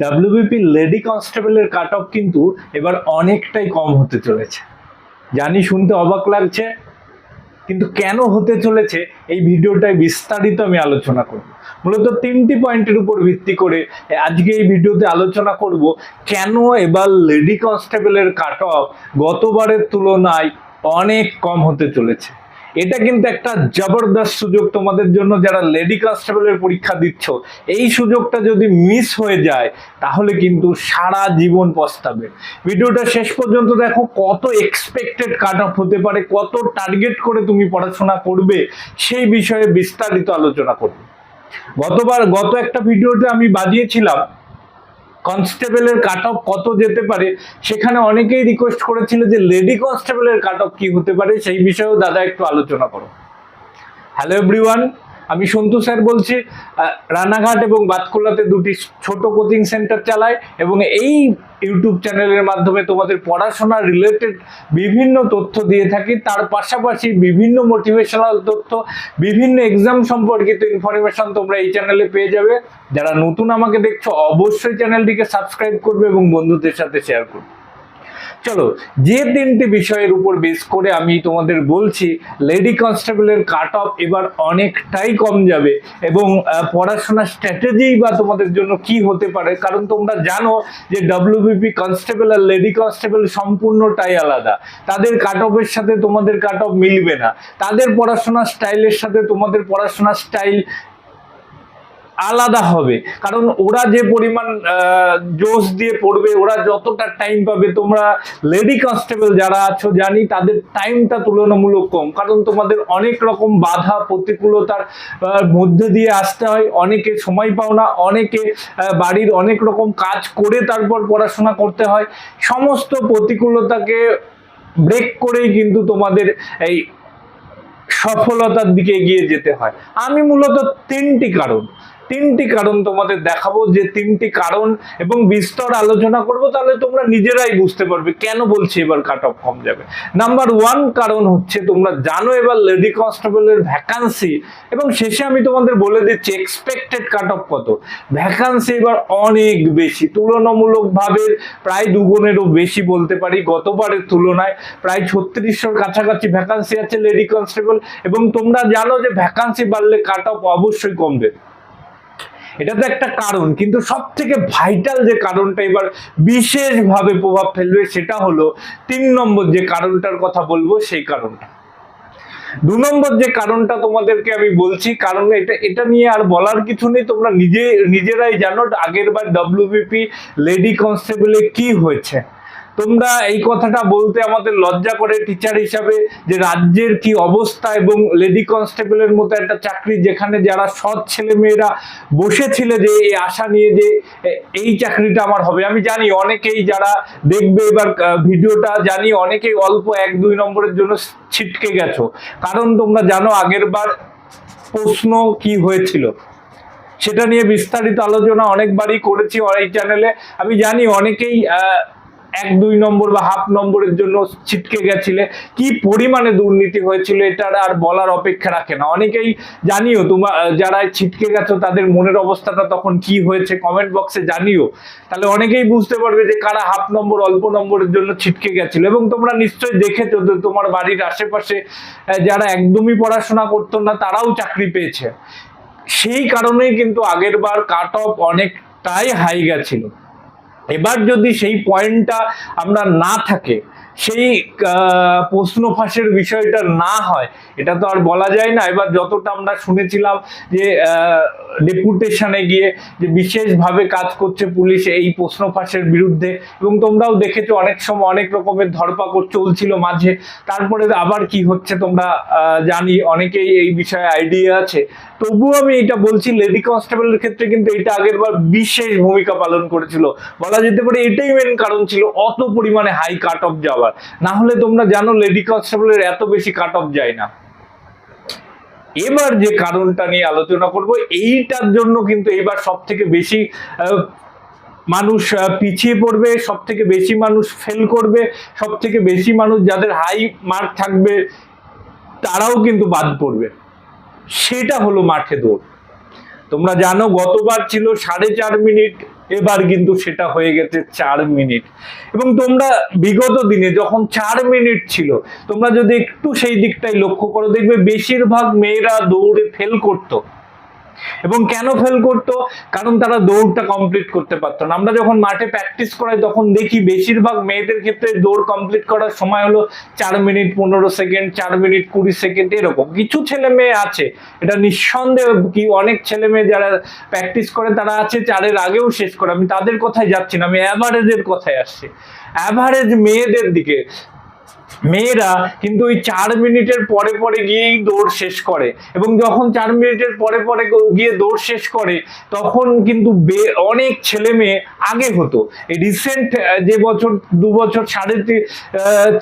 WBP lady কনস্টেবলের cut off কিন্তু এবার অনেকটাই কম হতে চলেছে। জানি শুনতে অবাক লাগছে, কিন্তু কেন হতে চলেছে এই ভিডিওটায় বিস্তারিত আমি আলোচনা করব। মূলত তিনটি পয়েন্টের উপর ভিত্তি করে আজকে এই ভিডিওতে আলোচনা করব কেন এবার লেডি কনস্টেবলের কাট অফ গতবারের তুলনায় অনেক কম হতে চলেছে। এটা কিন্তু একটা জবরদস্ত সুযোগ তোমাদের জন্য যারা লেডি কনস্টেবলের পরীক্ষা দিচ্ছ, এই সুযোগটা যদি মিস হয়ে যায়, তাহলে কিন্তু সারা জীবন পস্তাবে। ভিডিওটা শেষ পর্যন্ত দেখো, কত এক্সপেক্টেড কাট অফ হতে পারে, কত টার্গেট করে তুমি পড়াশোনা করবে, সেই বিষয়ে বিস্তারিত আলোচনা করবে। গতবার, গত একটা ভিডিওতে আমি বাজিয়েছিলাম কনস্টেবলের কাট অফ কত যেতে পারে? সেখানে অনেকেই রিকোয়েস্ট করেছিল যে লেডি কনস্টেবলের কাট অফ কি হতে পারে? সেই বিষয়েও দাদা একটু আলোচনা করো। হ্যালো এভরিওয়ান আমি সন্তু স্যার বলছি রানাঘাট এবং বাতকুল্লাতে দুটি ছোট কোচিং সেন্টার চালাই এবং এই ইউটিউব চ্যানেলের মাধ্যমে তোমাদের পড়াশোনা রিলেটেড বিভিন্ন তথ্য দিয়ে থাকি। তার পাশাপাশি বিভিন্ন মোটিভেশনাল তথ্য, বিভিন্ন এক্সাম সম্পর্কিত ইনফরমেশন তোমরা এই চ্যানেলে পেয়ে যাবে। যারা নতুন আমাকে দেখছ, অবশ্যই চ্যানেলটিকে সাবস্ক্রাইব করবে এবং বন্ধুদের সাথে শেয়ার করবে। চলো, যে তিনটি বিষয়ের উপর বেস করে আমি তোমাদের বলছি লেডি কনস্টেবলের কাট অফ এবার অনেকটাই কম যাবে এবং পড়াশোনার স্ট্র্যাটেজি বা তোমাদের জন্য কি হতে পারে, কারণ তোমরা জানো যে ডাব্লিউবিপি কনস্টেবল আর লেডি কনস্টেবল সম্পূর্ণটাই আলাদা। তাদের কাট অফের সাথে তোমাদের কাট অফ মিলবে না। তাদের পড়াশোনার স্টাইলের সাথে তোমাদের পড়াশোনার স্টাইল আলাদা হবে। কারণ ওরা যে পরিমাণ জোশ দিয়ে পড়বে, ওরা যতটা টাইম পাবে, তোমরা লেডি কনস্টেবল যারা আছো, জানি তাদের টাইমটা তুলনামূলক কম। কারণ তোমাদের অনেক রকম বাধা, প্রতিকূলতার মধ্যে দিয়ে আসতে হয়। অনেকে সময় পাও না, অনেকে বাড়ির অনেক রকম কাজ করে তারপর পড়াশোনা করতে হয়। সমস্ত প্রতিকূলতাকে ব্রেক করেই কিন্তু তোমাদের এই সফলতার দিকে এগিয়ে যেতে হয়। আমি মূলত তিনটি কারণ। তিনটি কারণ তোমাদের দেখাবো। যে তিনটি কারণ এবং বিস্তর আলোচনা করব, তাহলে তোমরা নিজেরাই বুঝতে পারবে কেন বলছি এবার কাট অফ কম যাবে। নাম্বার ওয়ান কারণ হচ্ছে তোমরা জানো এবার লেডি কনস্টেবলের ভ্যাকান্সি এবং শেষে আমি তোমাদের বলে দিচ্ছি এক্সপেক্টেড কাট অফ কত। ভ্যাকান্সি এবার অনেক বেশি, তুলনামূলকভাবে প্রায় দুগুণেরও বেশি বলতে পারি, গতবারের তুলনায় প্রায় ছত্রিশশোর কাছাকাছি ভ্যাকান্সি আছে লেডি কনস্টেবল এবং তোমরা জানো যে ভ্যাকান্সি বাড়লে কাট অফ অবশ্যই কমবে। এটা তো একটা কারণ, কিন্তু সব থেকে ভাইটাল যে কারণটা এবার বিশেষভাবে প্রভাব ফেলবে সেটা হলো তিন নম্বর যে কারণটার কথা বলব সেই কারণটা। দু নম্বর যে কারণটা তোমাদেরকে আমি বলছি, কারণ এটা এটা নিয়ে আর বলার কিছু নেই, তোমরা নিজে, নিজেরাই জানো আগের বার ডব্লিউবিপি লেডি কনস্টেবলে কি হয়েছে। তোমরা এই কথাটা বলতে আমাদের লজ্জা করে টিচার হিসাবে যে রাজ্যের কি অবস্থা এবং লেডি কনস্টেবলের মতো একটা চাকরি যেখানে যারা সৎ ছেলে মেয়েরা বসেছিল যে এই আশা নিয়ে যে এই চাকরিটা আমার হবে। আমি জানি অনেকেই যারা দেখবে এবার ভিডিওটা জানি অনেকেই অল্প এক দুই নম্বরের জন্য ছিটকে গেছো। কারণ তোমরা জানো আগের বার প্রশ্ন কি হয়েছিল। সেটা নিয়ে বিস্তারিত আলোচনা অনেকবারই করেছি এই চ্যানেলে আমি জানি অনেকেই এক, দুই নম্বর বা হাফ নম্বরের জন্য ছিটকে গেছিলে। কি পরিমাণে দুর্নীতি হয়েছিল এটা আর বলার অপেক্ষা রাখে না। অনেকেই জানিও তোমার যারা ছিটকে গেছো, তাদের মনের অবস্থাটা তখন কি হয়েছে কমেন্ট বক্সে জানিও। তাহলে অনেকেই বুঝতে পারবে যে কারা হাফ নম্বর, অল্প নম্বরের জন্য ছিটকে গেছিল। এবং তোমরা নিশ্চয়ই দেখেছ যে তোমার বাড়ির আশেপাশে যারা একদমই পড়াশোনা করতো না, তারাও চাকরি পেয়েছে। সেই কারণেই কিন্তু আগের বার কাট অফ অনেকটাই হাই গেছিল। এবার যদি সেই পয়েন্টটা আমরা না থাকে সেই প্রশ্ন ফাঁসের বিষয়টা না হয়, এটা তো আর বলা যায় না। এবার যতটা আমরা শুনেছিলাম যে ডেপুটেশনে গিয়ে যে বিশেষভাবে কাজ করছে পুলিশ এই প্রশ্ন ফাঁসের বিরুদ্ধে, এবং তোমরাও দেখেছ অনেক সময় অনেক রকমের ধরপাকড় চলছিল মাঝে। তারপরে আবার কি হচ্ছে তোমরা জানি, অনেকেই এই বিষয়ে আইডিয়া আছে। তবুও আমি এটা বলছি লেডি কনস্টেবলের ক্ষেত্রে কিন্তু এটা আগের বার বিশেষ ভূমিকা পালন করেছিল। বলা যেতে পারে এটাই মেন কারণ ছিল অত পরিমাণে হাই কাট অফ যাওয়ার। না হলে তোমরা জানো লেডি কনস্টেবলের এত বেশি কাট অফ যায় না। এবার যে কারণটা নিয়ে আলোচনা করব, এইটার জন্য কিন্তু এবার সব থেকে বেশি মানুষ পিছিয়ে পড়বে সব থেকে বেশি মানুষ ফেল করবে সব থেকে বেশি মানুষ যাদের হাই মার্ক থাকবে, তারাও কিন্তু বাদ পড়বে। সেটা হলো মাঠে দৌড়। তোমরা জানো গতবার ছিল সাড়ে চার মিনিট এবার কিন্তু সেটা হয়ে গেছে চার মিনিট। এবং তোমরা বিগত দিনে যখন চার মিনিট ছিল, তোমরা যদি একটু সেই দিকটাই লক্ষ্য করো, দেখবে বেশিরভাগ মেয়েরা দৌড়ে ফেল করতো। এবং কেন ফেল করতো? কারণ তারা দৌড়টা কমপ্লিট করতে পারতো না। আমরা যখন মাঠে প্র্যাকটিস করাই, তখন দেখি বেশিরভাগ মেয়েদের ক্ষেত্রে দৌড় কমপ্লিট করার সময় হলো চার মিনিট পনেরো সেকেন্ড চার মিনিট কুড়ি সেকেন্ড এরকম। কিছু ছেলে মেয়ে আছে, এটা নিঃসন্দেহ কি অনেক ছেলে মেয়ে যারা প্র্যাকটিস করে, তারা আছে চারের আগেও শেষ করে। আমি তাদের কথায় যাচ্ছি না, আমি অ্যাভারেজের কথায় আসছি। অ্যাভারেজ মেয়েদের দিকে মেয়েরা কিন্তু ওই চার মিনিটের পরে পরে গিয়েই দৌড় শেষ করে এবং যখন চার মিনিটের পরে পরে গিয়ে দৌড় শেষ করে, তখন কিন্তু অনেক ছেলে মেয়ে আগে হতো। রিসেন্ট যে বছর, দু বছর সাড়ে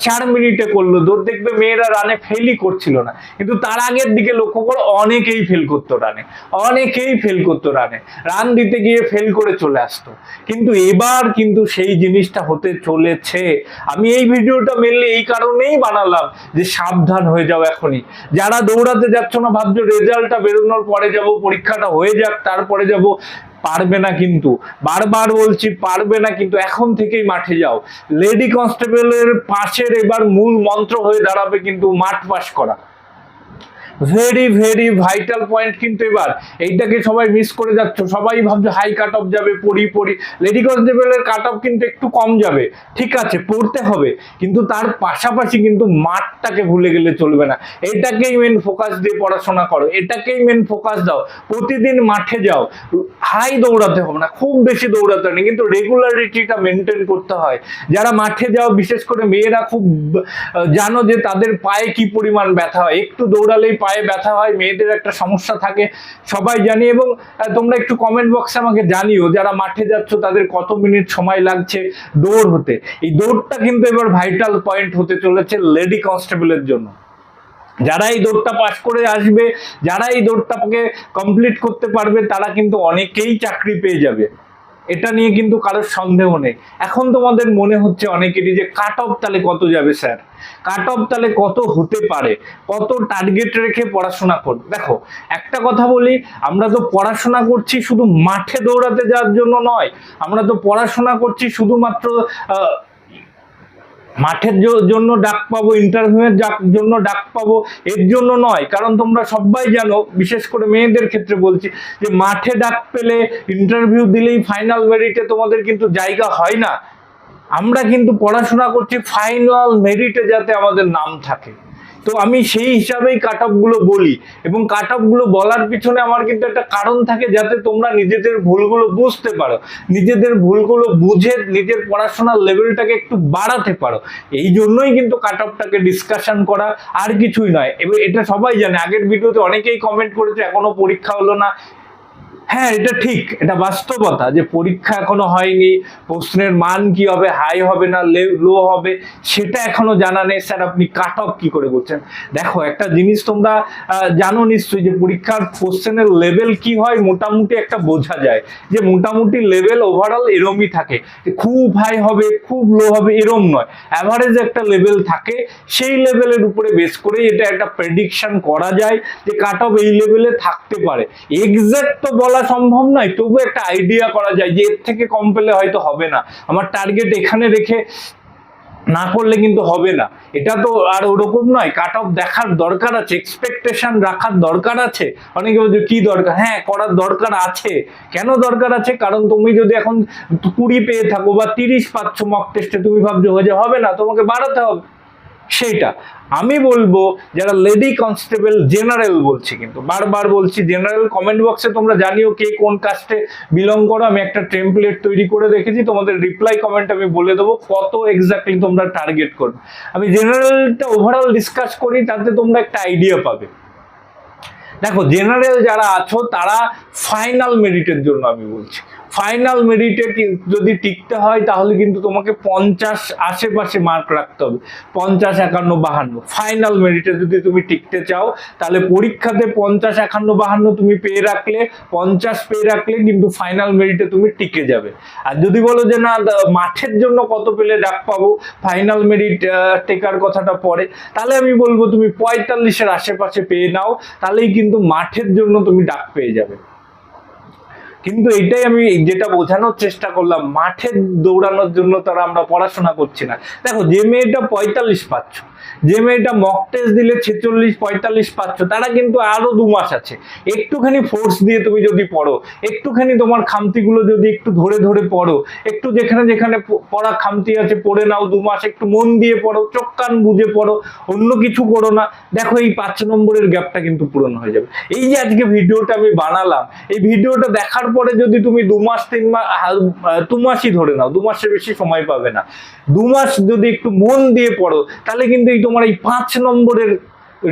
চার মিনিটে করল, দৌড় দেখবে মেয়েরা রানে ফেলই করছিল না। কিন্তু তার আগের দিকে লক্ষ্য করো, অনেকেই ফেল করতো রানে অনেকেই ফেল করতো রানে রান দিতে গিয়ে ফেল করে চলে আসতো। কিন্তু এবার কিন্তু সেই জিনিসটা হতে চলেছে। আমি এই ভিডিওটা মেনলি এই কারণেই বানালাম যে সাবধান হয়ে যাও এখনই। যারা দৌড়াতে যাচ্ছ না, ভাবছ রেজাল্টটা বেরোনোর পরে যাব, পরীক্ষাটা হয়ে যাক, তারপরে যাব, পারবে না কিন্তু। বারবার বলছি, পারবে না কিন্তু এখন থেকেই মাঠে যাও। লেডি কনস্টেবলের পাশের এবার মূল মন্ত্র হয়ে দাঁড়াবে কিন্তু মাঠ পাশ করা। ভেরি ভেরি ভাইটাল পয়েন্ট কিন্তু এবার। এইটাকে সবাই মিস করে যাচ্ছ। সবাই ভাবছে, হাই কাট অফ যাবে, পড়ি পড়ি। লেডি কনস্টেবলের কাট অফ কিন্তু একটু কম যাবে। ঠিক আছে, পড়তে হবে। কিন্তু তার পাশাপাশি কিন্তু মাঠটাকে ভুলে গেলে চলবে না। এটাকেই মেন ফোকাস দিয়ে পড়াশোনা করো। এটাকেই মেন ফোকাস দাও। প্রতিদিন মাঠে যাও। হাই দৌড়াতে হবে না। খুব বেশি দৌড়াতে হবে না। কিন্তু রেগুলারিটিটা মেনটেন করতে হয়। যারা মাঠে যাও, বিশেষ করে মেয়েরা খুব জানো যে তাদের পায়ে কি পরিমাণ ব্যথা হয়। একটু দৌড়ালেই পায়ে ব্যথা হয়, মেয়েদের একটা সমস্যা থাকে, সবাই জানি এবং তোমরা একটু কমেন্ট বক্সে আমাকে জানিও, যারা মাঠে যাচ্ছ, তাদের কত মিনিট সময় লাগছে দৌড় হতে। এই দৌড়টা কিন্তু এবার ভাইটাল পয়েন্ট হতে চলেছে লেডি কনস্টেবলের জন্য। যারা এই দৌড়টা পাস করে আসবে, যারা এই দৌড়টাকে কমপ্লিট করতে পারবে, তারা কিন্তু অনেকেই চাকরি পেয়ে যাবে। এটা নিয়ে কিন্তু কারোর সন্দেহ নেই। এখন তোমাদের মনে হচ্ছে অনেকেরই যে কাট অফ তাহলে কত যাবে স্যার কাট অফ তাহলে কত হতে পারে? কত টার্গেট রেখে পড়াশোনা কর? দেখো, একটা কথা বলি, আমরা তো পড়াশোনা করছি শুধু মাঠে দৌড়াতে যাওয়ার জন্য নয়, আমরা তো পড়াশোনা করছি শুধুমাত্র মাঠের জন্য ডাক পাবো ইন্টারভিউয়ের জন্য ডাক পাবো, এর জন্য নয়। কারণ তোমরা সবাই জানো, বিশেষ করে মেয়েদের ক্ষেত্রে বলছি, যে মাঠে ডাক পেলে ইন্টারভিউ দিলেই ফাইনাল মেরিটে তোমাদের কিন্তু জায়গা হয় না। আমরা কিন্তু পড়াশোনা করছি ফাইনাল মেরিটে যাতে আমাদের নাম থাকে। তো আমি সেই হিসাবেই কাট বলি। এবং কাট বলার পিছনে আমার কিন্তু একটা কারণ থাকে যাতে তোমরা নিজেদের ভুলগুলো বুঝতে পারো। নিজেদের ভুলগুলো বুঝে নিজের পড়াশোনার লেভেলটাকে একটু বাড়াতে পারো। এই জন্যই কিন্তু কাট অফটাকে ডিসকাশন করা আর কিছুই নয়। এবার এটা সবাই জানে। আগের ভিডিওতে অনেকেই কমেন্ট করেছে, এখনও পরীক্ষা হলো না। হ্যাঁ এটা ঠিক। এটা বাস্তবতা যে পরীক্ষা এখনও হয়নি, প্রশ্নের মান কি হবে হাই হবে না লো হবে, সেটা এখনও জানা নেই। স্যার, আপনি কাট অফ কি করে বলছেন দেখো, একটা জিনিস তোমরা জানো নিশ্চয়ই যে পরীক্ষার কোশ্চেনের লেভেল কি হয় মোটামুটি একটা বোঝা যায়। যে মোটামুটি লেভেল ওভারঅল এরমই থাকে। খুব হাই হবে, খুব লো হবে, এরম নয়। অ্যাভারেজ একটা লেভেল থাকে, সেই লেভেলের উপরে বেস করে এটা একটা প্রেডিকশন করা যায় যে কাট অফ এই লেভেলে থাকতে পারে। এক্সাক্ট তো বলা সম্ভব নয়, তবু একটা আইডিয়া করা যায় যে এর থেকে কম পেলে হয়তো হবে না। আমার টার্গেট এখানে রেখে না করলে কিন্তু হবে না। এটা তো আর ওরকম নয় কাট অফ দেখার দরকার আছে এক্সপেকটেশন রাখার দরকার আছে। অনেকে বলছে, কি দরকার? হ্যাঁ করার দরকার আছে। কেন দরকার আছে? কারণ তুমি যদি এখন কুড়ি পেয়ে থাকো বা তিরিশ পাচ্ছ মক টেস্টে তুমি ভাবছ যে হবে না, তোমাকে বাড়াতে হবে। সেইটা। আমি বলব, যারা লেডি কনস্টেবল জেনারেল বলছি কিন্তু, বারবার বলছি জেনারেল কমেন্ট বক্সে তোমরা জানিও কে কোন কাস্টে বিলং করো। আমি একটা টেমপ্লেট তৈরি করে রেখেছি, তোমাদের রিপ্লাই কমেন্ট আমি বলে দেবো কত এক্স্যাক্টলি তোমরা টার্গেট করবে। আমি জেনারেলটা ওভারঅল ডিসকাস করি, তাতে তোমরা একটা আইডিয়া পাবে। দেখো জেনারেল যারা আছো, তারা ফাইনাল মেরিটের জন্য আমি বলছি। ফাইনাল মেরিটে যদি টিকতে হয়, তাহলে কিন্তু তোমাকে পঞ্চাশ আশেপাশে মার্ক রাখতে হবে। পঞ্চাশ, একান্ন, বাহান্ন। ফাইনাল মেরিটে যদি তুমি টিকতে চাও, তাহলে পরীক্ষাতে পঞ্চাশ, একান্ন, বাহান্ন তুমি পেয়ে রাখলে, পঞ্চাশ পেয়ে রাখলে কিন্তু ফাইনাল মেরিটে তুমি টিকে যাবে। আর যদি বলো যে না মাঠের জন্য কত পেলে ডাক পাবো? ফাইনাল মেরিট টেকার কথাটা পরে। তাহলে আমি বলব, তুমি পঁয়তাল্লিশের আশেপাশে পেয়ে নাও, তাহলেই কিন্তু মাঠের জন্য তুমি ডাক পেয়ে যাবে। কিন্তু এটাই আমি যেটা বোঝানোর চেষ্টা করলাম, মাঠে দৌড়ানোর জন্য তারা আমরা পড়াশোনা করছি না। দেখো, যে মেয়েটা পঁয়তাল্লিশ পাচ্ছ যে মেয়েটা মক টেস্ট দিলে ছেচল্লিশ, পঁয়তাল্লিশ পাচ্ছ, তারা কিন্তু আরও দু মাস আছে। একটুখানি ফোর্স দিয়ে তুমি যদি পড়ো, একটুখানি তোমার খামতিগুলো যদি একটু ধরে ধরে পড়ো, একটু যেখানে যেখানে পড়া খামতি আছে, পড়ে নাও দু মাস, একটু মন দিয়ে পড়ো, চোখ কান বুঝে পড়ো, অন্য কিছু করো না, দেখো এই পাঁচ নম্বরের গ্যাপটা কিন্তু পূরণ হয়ে যাবে। এই যে আজকে ভিডিওটা আমি বানালাম, এই ভিডিওটা দেখার পরে যদি তুমি দু মাস, তিন মাস দু মাসই ধরে নাও, দু মাসের বেশি সময় পাবে না। দু মাস যদি একটু মন দিয়ে পড়ো, তাহলে কিন্তু এই তোমার এই পাঁচ নম্বরের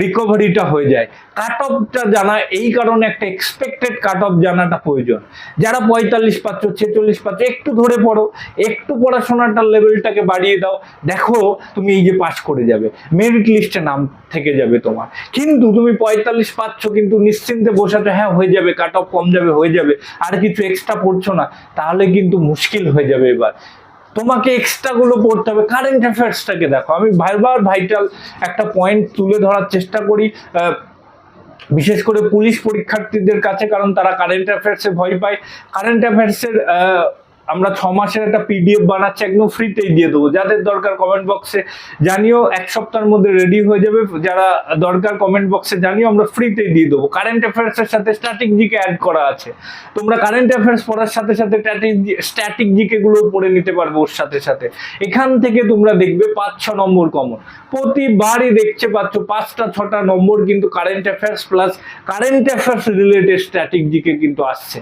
রিকভারিটা হয়ে যায়। কাট অফটা জানা, এই কারণে একটা এক্সপেক্টেড কাট অফ জানাটা প্রয়োজন। যারা পঁয়তাল্লিশ পাচ্ছ, ছেচল্লিশ পাচ্ছ, একটু ধরে পড়ো, একটু পড়াশোনাটার লেভেলটাকে বাড়িয়ে দাও, দেখো তুমি এই যে পাস করে যাবে মেরিট লিস্টে নাম থেকে যাবে তোমার। কিন্তু তুমি পঁয়তাল্লিশ পাচ্ছ, কিন্তু নিশ্চিন্তে বসাতে হ্যাঁ হয়ে যাবে কাট অফ কম যাবে, হয়ে যাবে, আর কিছু এক্সট্রা পড়ছো না, তাহলে কিন্তু মুশকিল হয়ে যাবে এবার। তোমাকে এক্সট্রা গুলো পড়তে হবে। কারেন্ট অ্যাফেয়ার্সটাকে দেখো, আমি ভাইবার ভাইটাল একটা পয়েন্ট তুলে ধরার চেষ্টা করি বিশেষ করে পুলিশ পরীক্ষার্থীদের কাছে, কারণ তারা কারেন্ট অ্যাফেয়ার্সে ভয় পায়। কারেন্ট অ্যাফেয়ার্সের আমরা ছ মাসের একটা পিডিএফ বানাচ্ছি, একদম ফ্রিতেই দিয়ে দেবো। যাদের দরকার কমেন্ট বক্সে জানিও, এক সপ্তাহের মধ্যে রেডি হয়ে যাবে। যারা দরকার কমেন্ট বক্সে জানিও, আমরা ফ্রিতেই দিয়ে দেবো। কারেন্ট অ্যাফেয়ার্সের সাথে স্ট্যাটিক জিকে অ্যাড করা আছে। তোমরা কারেন্ট অ্যাফেয়ার্স পড়ার সাথে সাথে স্ট্যাটিক জিকে গুলো পড়ে নিতে পারবে ওর সাথে সাথে। এখান থেকে তোমরা দেখবে পাঁচ ছ নম্বর কমন প্রতিবারই দেখতে পাচ্ছ, পাঁচটা, ছটা নম্বর কিন্তু current affairs plus current affairs related static GK কিন্তু আসছে।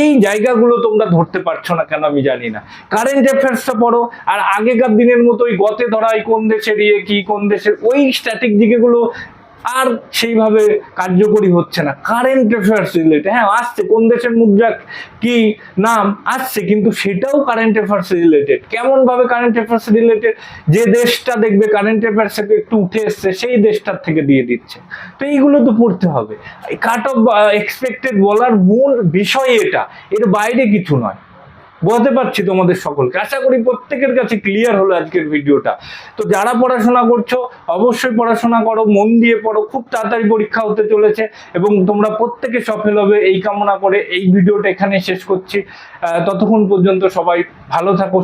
এই জায়গাগুলো তোমরা ধরতে পারছ না কেন? আমি জানি না। কারেন্ট অ্যাফেয়ার্সটা পড়ো, আর আগেকার দিনের মতো ওই গতে ধরা কোন দেশের ইয়ে কি, কোন দেশের ওই স্ট্যাটিক জিকে গুলো আর সেইভাবে কার্যকরী হচ্ছে না। কারেন্ট অ্যাফেয়ার্স রিলেটেড হ্যাঁ আসছে, কোন দেশের মুদ্রা কি, নাম আসছে, কিন্তু সেটাও কারেন্ট অ্যাফেয়ার্স রিলেটেড কেমন ভাবে কারেন্ট অ্যাফেয়ার্স রিলেটেড যে দেশটা দেখবে কারেন্ট অ্যাফেয়ার্স একটু উঠে এসছে, সেই দেশটার থেকে দিয়ে দিচ্ছে। তো এইগুলো তো পড়তে হবে। কাট অফ এক্সপেক্টেড বলার মূল বিষয় এটা। এর বাইরে কিছু নয়। বলতে পারছি তোমাদের সকলকে। আশা করি প্রত্যেকের কাছে ক্লিয়ার হলো আজকের ভিডিওটা। তো যারা পড়াশোনা করছ, অবশ্যই পড়াশোনা করো, মন দিয়ে পড়ো, খুব তাড়াতাড়ি পরীক্ষা হতে চলেছে এবং তোমরা প্রত্যেকে সফল হবে। এই কামনা করে এই ভিডিওটা এখানে শেষ করছি। ততক্ষণ পর্যন্ত সবাই ভালো থাকো